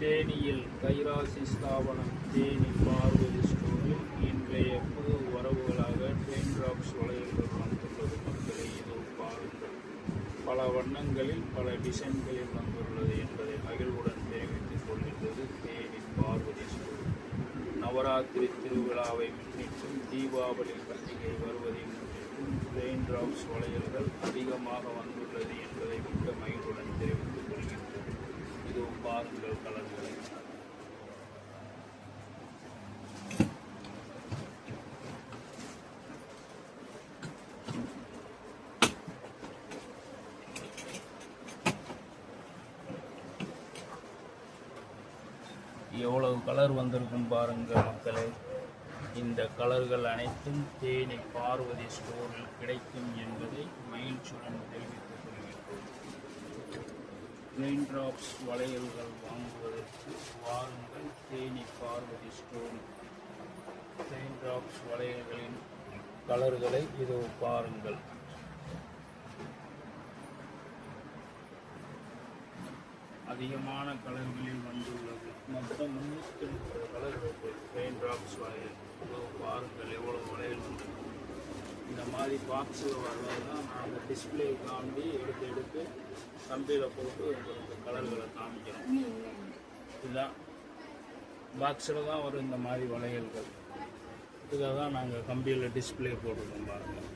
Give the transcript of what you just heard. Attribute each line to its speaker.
Speaker 1: தேனியில் கைராசி ஸ்தாபனம் தேனி பார்வதி ஸ்டோரில் இன்றைய புது வரவுகளாக ட்ரெயின் டிராப்ஸ் வளையல்கள் வந்துள்ளது மக்களை இதோ பாருங்கள். பல வண்ணங்களில் பல டிசைன்களில் வந்துள்ளது என்பதை மகிழ்வுடன் தெரிவித்துக் கொள்கின்றது தேனி பார்வதி ஸ்டோர் நவராத்திரி திருவிழாவை முன்னிட்டும் தீபாவளி பண்டிகை வருவதை முன்னிட்டும் ட்ரெயின் டிராப்ஸ் வளையல்கள் அதிகமாக வந்துள்ளது என்பதை மிக்க மகிழ்வுடன் தெரிவித்துக் கொள்கின்றது. இதோ பாருங்கள் பல எவ்வளவு கலர் வந்திருக்கும் பாருங்கள் மக்களே. இந்த கலர்கள் அனைத்தும் தேனி பார்வதி ஸ்டோரில் கிடைக்கும் என்பதை மகிழ்ச்சியுடன் தெரிவித்துக் கொள்கிறோம் ரெயின் டிராப்ஸ் வளையல்கள் வாங்குவதற்கு வாருங்கள் Theni Parvathi store. Rain drops வளையல்களின் கலர்களை இதோ பாருங்கள். அதிகமான கலர்களில் வந்துள்ளது. மொத்தம் முன்னூற்றி முப்பது கலர் இருக்கு ரெயின் ட்ராப்ஸ் வளையல் பாருங்கள் எவ்வளோ வளையல் இந்த மாதிரி பாக்ஸில் வர்றது தான் நாங்கள் டிஸ்பிளே காண்பி எடுத்து எடுத்து கம்பியில் போட்டு உங்களுக்கு கலர்களை காமிக்கிறோம். இதுதான். பாக்ஸில் தான் வரும் இந்த மாதிரி வளையல்கள். இதை தான் நாங்கள் கம்பியில் டிஸ்பிளே போட்டுருக்கோம் பாருங்கள்.